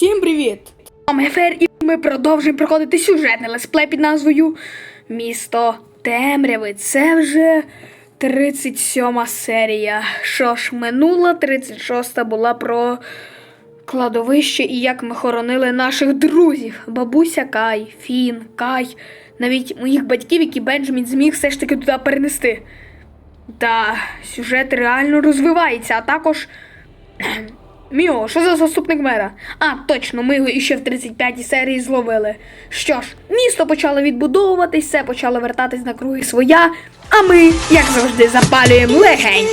Всім привіт! Ми Фер, і ми продовжуємо проходити сюжетний лесплей під назвою Місто Темряви. Це вже 37 серія. Що ж, минула 36 була про кладовище і як ми хоронили наших друзів. Бабуся Кай, Фін, Кай, навіть моїх батьків, які Бенджамін зміг все ж таки туди перенести. Та сюжет реально розвивається, а також. Міо, що за заступник мера? А, точно, ми його іще в 35-й серії зловили. Що ж, місто почало відбудовуватись, все почало вертатись на круги своя, а ми, як завжди, запалюємо легень.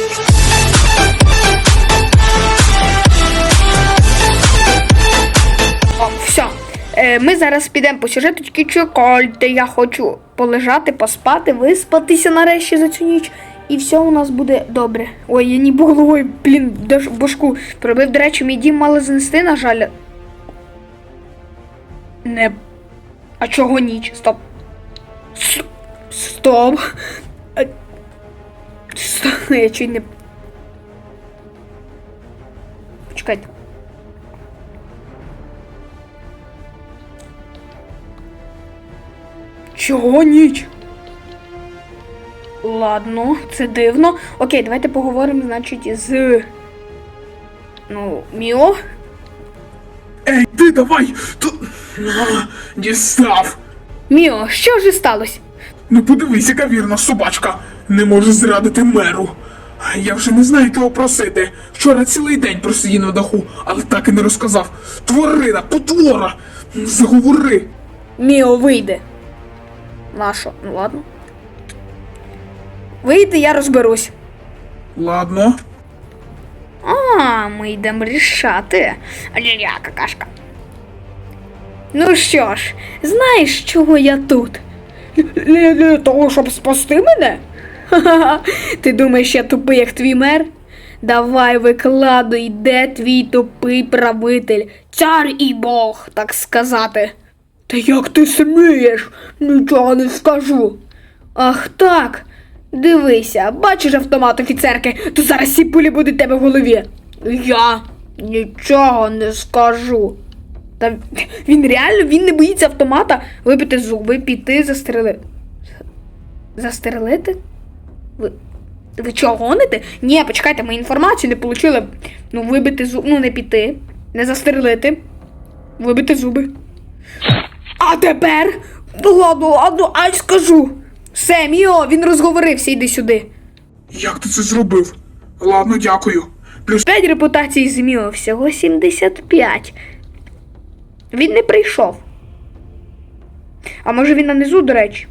Все. Ми зараз підемо по сюжету, тільки чекайте, я хочу полежати, поспати, виспатися нарешті за цю ніч. І все у нас буде добре. Ой, я ніби головою, блін, башку пробив. До речі, мій дім мали знести, на жаль. Не. А чого ніч? Стоп. Стоп. Стоп. Я чуть не. Почекайте. Чого ніч? Ладно, це дивно. Окей, давайте поговоримо, значить, з. Ну, Міо. Ей, ти давай! Ту... Дістав! Міо, що вже сталося? Ну подивись, яка вірна собачка. Не може зрадити меру. Я вже не знаю кого просити. Вчора цілий день просидів на даху, але так і не розказав. Тварина, потвора! Заговори! Міо вийде. Нащо? Ну ладно. Вийде, я розберусь. Ладно. А, ми йдемо рішати. Ля-ля, какашка. Ну що ж, знаєш, чого я тут? Для того, щоб спасти мене? Ха-ха-ха. Ти думаєш, я тупий, як твій мер? Давай викладуй, де твій тупий правитель, цар і Бог, так сказати. Та як ти смієш? Нічого не скажу. Ах так. Дивися, бачиш автомат офіцерки, то зараз всі пулі будуть тебе в голові. Я нічого не скажу. Та він реально він не боїться автомата вибити зуби, піти, застрелити. Застрелити? Ви. Ви чого гоните? Ні, почекайте, ми інформацію не отримали. Ну, вибити зуби, ну не піти, не застрелити, вибити зуби. А тепер? Ладно, ладно, ай скажу. Все, Міо, він розговорився, йди сюди. Як ти це зробив? Ладно, дякую. Плюс 5 репутацій з Міо, всього 75. Він не прийшов. А може він нанизу, до речі?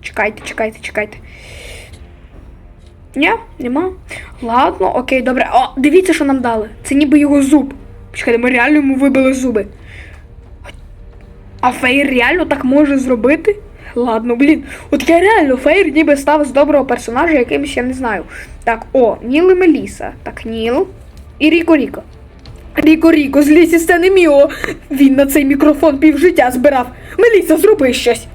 Чекайте, чекайте, чекайте. Ні, нема. Ладно, окей, добре. О, дивіться, що нам дали. Це ніби його зуб. Чекайте, ми реально йому вибили зуби. А Фейр реально так може зробити? Ладно, блін. От я реально Фейр ніби став з доброго персонажа якимось, я не знаю. Так, о, Ніл і Меліса. Так, Ніл. І Ріко Ріко. Ріко Ріко, з лісі сцени Міо. Він на цей мікрофон півжиття збирав. Меліса, зроби щось.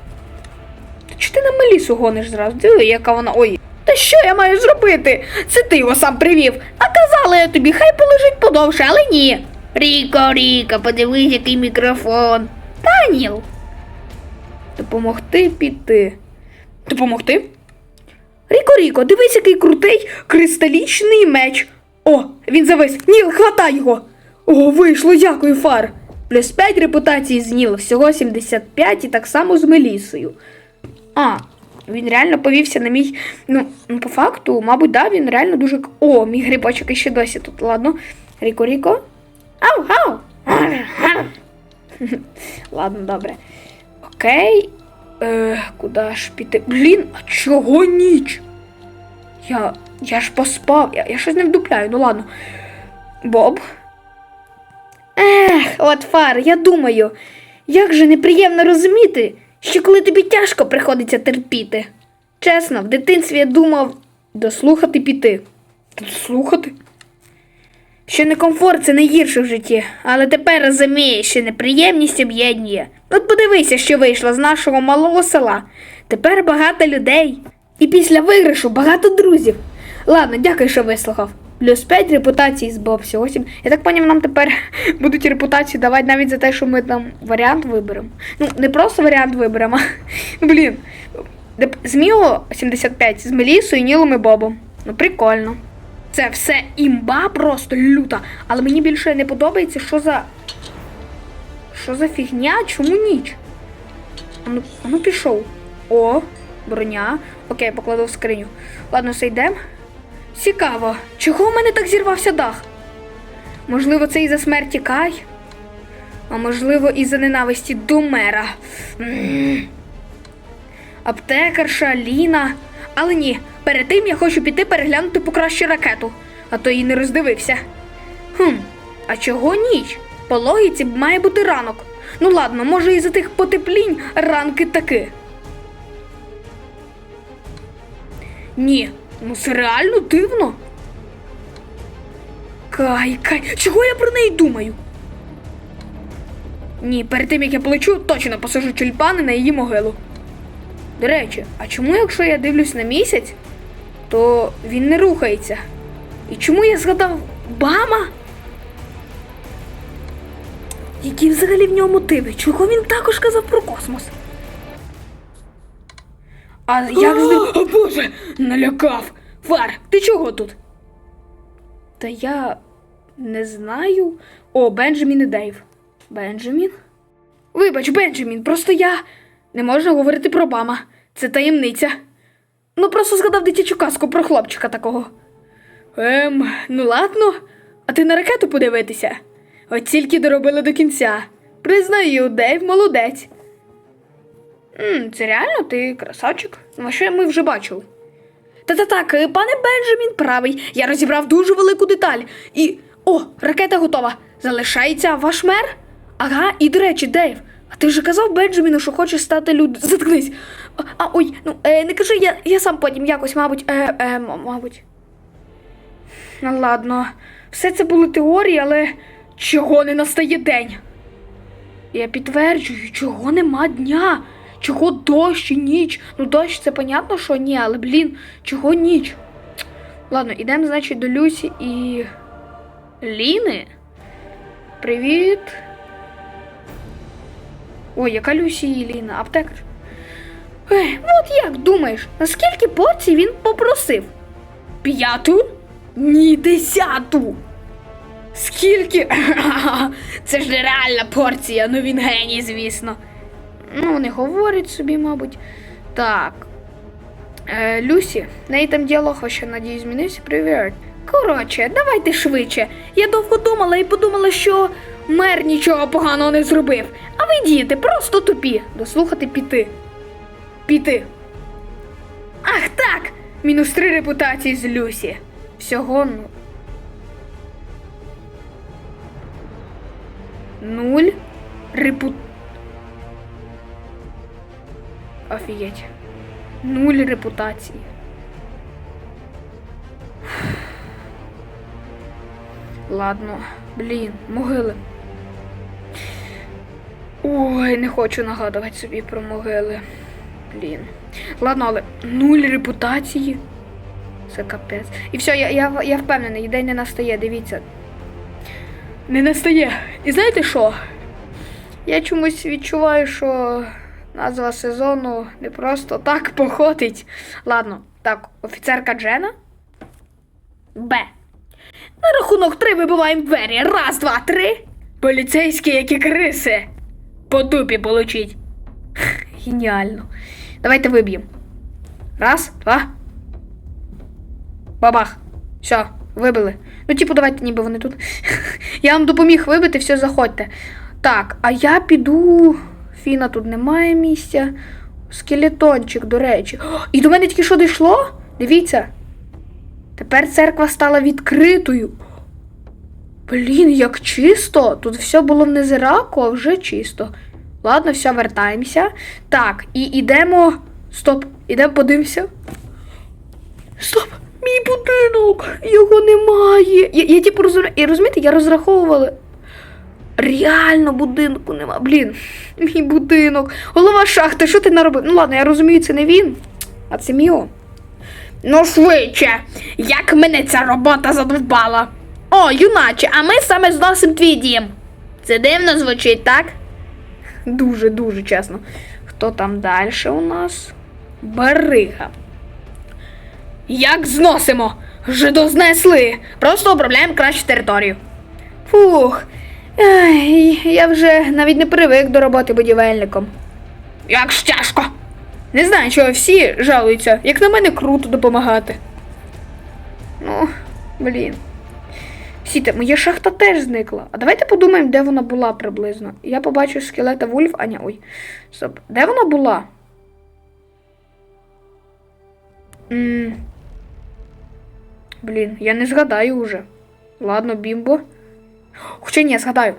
Чи ти на Мелісу гониш зразу? Диви, яка вона. Ой. Та що я маю зробити? Це ти його сам привів. А казала я тобі, хай полежить подовше, але ні. Ріко, Ріко, подивись, який мікрофон. Та Ніл. Допомогти піти. Допомогти? Ріко, Ріко, дивись, який крутий кристалічний меч. О, він завис. Ніл, хватай його. О, вийшло, дякую, фар. Плюс 5 репутацій з Ніл, всього 75 і так само з Мелісою. А, він реально повівся на мій. Ну, ну, по факту, мабуть, да, він реально дуже. О, мій грибочок іще досі тут. Ладно. Ріко, Ріко. Ау, ау. Ладно, добре. Окей. Е, куди ж піти? Блін, а чого ніч? Я. Я ж поспав. Я, я щось не вдупляю, ну ладно. Боб. Ех, от фар, я думаю, як же неприємно розуміти, що коли тобі тяжко приходиться терпіти. Чесно, в дитинстві я думав дослухати піти. Дослухати? Що некомфорт це найгірше в житті, але тепер розумієш, що неприємність об'єднує. От подивися, що вийшло з нашого малого села. Тепер багато людей. І після виграшу багато друзів. Ладно, дякую, що вислухав. Плюс 5 репутації з Боб всього 7. Я так поняв, нам тепер будуть репутацію давати навіть за те, що ми там варіант виберемо. Ну, не просто варіант виберемо, ну, блін. З Міо 75, з Мелісою, Нілом і Бобом. Ну, прикольно. Це все імба просто люта. Але мені більше не подобається, що за. Що за фігня? Чому ніч? А ну, а ну пішов. О, броня. Окей, покладу в скриню. Ладно, все йдемо. Цікаво, чого в мене так зірвався дах? Можливо, це із-за смерті Кай? А можливо, із-за ненависті до мера. Аптекарша, Ліна. Але ні, перед тим я хочу піти переглянути покраще ракету, а то її не роздивився. Хм, а чого ніч? По логіці має бути ранок. Ну ладно, може із-за тих потеплінь ранки таки. Ні, ну це реально дивно. Кай, кай, чого я про неї думаю? Ні, перед тим як я полечу, точно посажу тюльпани на її могилу. До речі, а чому, якщо я дивлюсь на місяць, то він не рухається? І чому я згадав Бама? Які взагалі в нього мотиви? Чого він також казав про космос? А як з ним... О, Боже, налякав! Фар, ти чого тут? Та я не знаю. О, Бенджамін і Дейв. Бенджамін? Вибач, Бенджамін, просто я не можу говорити про Бама. Це таємниця. Ну, просто згадав дитячу казку про хлопчика такого. Ем, ну ладно, а ти на ракету подивитися? От тільки доробили до кінця. Признаю, Дейв молодець. М, це реально ти красавчик? Ну, а що ми вже бачили? Та-та так, е, пане Бенджамін правий. Я розібрав дуже велику деталь. І. О, ракета готова. Залишається ваш мер? Ага, і до речі, Дейв. А ти вже казав Бенджаміну, що хочеш стати люд. Заткнись. А, ой, ну е, не кажи, я, я сам потім якось, мабуть, е, е, мабуть. Ну ладно, все це були теорії, але чого не настає день? Я підтверджую, чого нема дня, чого дощ і ніч. Ну дощ це понятно, що ні, але блін, чого ніч? Ладно, ідемо, значить, до Люсі і. Ліни? Привіт. Ой, яка Люсі і Ліна? Аптекар. Ну от як думаєш, наскільки порцій він попросив? П'яту? Ні, десяту. Скільки? Це ж нереальна порція, ну він геній, звісно. Ну, не говорить собі, мабуть. Так. Е, Люсі, неї там діалог ще надію змінився. Привіт. Коротше, давайте швидше. Я довго думала і подумала, що мер нічого поганого не зробив. А ви діти, просто тупі. Дослухати піти. Піти. Ах так! Мінус три репутації з Люсі. Всього ну. Нуль репут... Офігеть. Нуль репутації. Ладно, блін, могили. Ой, не хочу нагадувати собі про могили. Блін. Ладно, але нуль репутації. Це капець. І все, я, я, я впевнений, день не настає, дивіться. Не настає. І знаєте що? Я чомусь відчуваю, що назва сезону не просто так походить. Ладно, так, офіцерка Джена. Б. На рахунок три вибиваємо двері. Раз, два, три. Поліцейські, які криси. По дупі получить. Геніально. Давайте виб'ємо. Раз, два. Бабах. Все, вибили. Ну, типу, давайте, ніби вони тут. я вам допоміг вибити, все, заходьте. Так, а я піду. Фіна тут немає місця. Скелетончик, до речі. О, і до мене тільки що дійшло? Дивіться. Тепер церква стала відкритою. Блін, як чисто. Тут все було в незираку, а вже чисто. Ладно, все, вертаємося. Так, і йдемо. Стоп, ідемо подивимося. Стоп! Мій будинок! Його немає. Я, я типу розумію, і розумієте, я розраховувала. Реально будинку нема. Блін, мій будинок. Голова шахти, що ти наробив? Ну ладно, я розумію, це не він, а це Міо. Ну, швидше, як мене ця робота задовбала. О, юначе, а ми саме зносимо твій дім. Це дивно звучить, так? Дуже, дуже чесно. Хто там далі у нас? Барига. Як зносимо? Вже дознесли. Просто обробляємо кращу територію. Фух. Ай, я вже навіть не привик до роботи будівельником. Як ж тяжко. Не знаю, чого всі жалуються, як на мене круто допомагати. Ну, блін. Сіте, моя шахта теж зникла. А давайте подумаємо, де вона була приблизно. Я побачу скелета Вульф. А ні, ой. Стоп. Де вона була? м Блін, я не згадаю уже. Ладно, бімбо. Хоча ні, згадаю.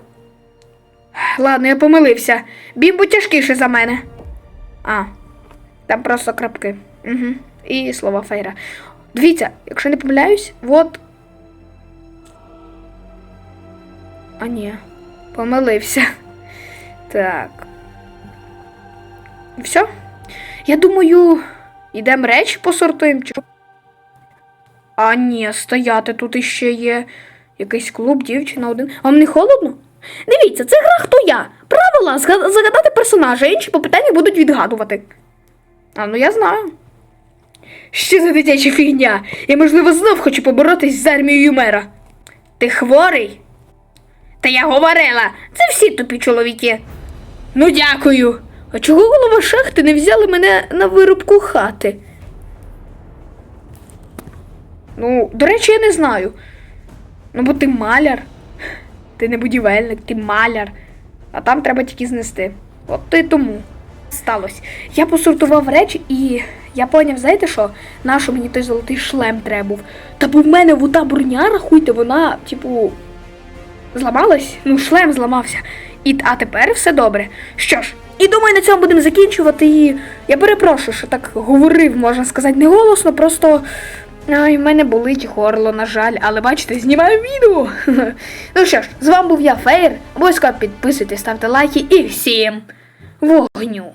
Ладно, я помилився. Бімбо тяжкіше за мене. А, там просто крапки. Угу. І слова фейра. Дивіться, якщо не помиляюсь, от. А ні, помилився. Так. Все? Я думаю, йдемо речі посортуємо. Чи... А ні, стояти тут іще є якийсь клуб, дівчина один. А вам не холодно? Дивіться, це гра хто я. Правила загадати персонажа, інші по питанню будуть відгадувати. А ну я знаю. Що за дитяча фігня? Я, можливо, знов хочу поборотись з армією мера. Ти хворий? Та я говорила, це всі тупі чоловіки. Ну, дякую. А чого голова шахти не взяли мене на вирубку хати? Ну, до речі, я не знаю. Ну, бо ти маляр. Ти не будівельник, ти маляр. А там треба тільки знести. От й тому. Сталося. Я посортував речі і я поняв, знаєте що? Нащо мені той золотий шлем треба був? Та бо в мене вода броня, рахуйте, вона, типу, зламалась? Ну, шлем зламався. І, а тепер все добре. Що ж, і думаю, на цьому будемо закінчувати. І я перепрошую, що так говорив, можна сказати, не голосно, просто. Ай, в мене болить горло, на жаль, але бачите, знімаю відео. ну що ж, з вами був я, Фейр. Обов'язково підписуйтесь, ставте лайки і всім вогню.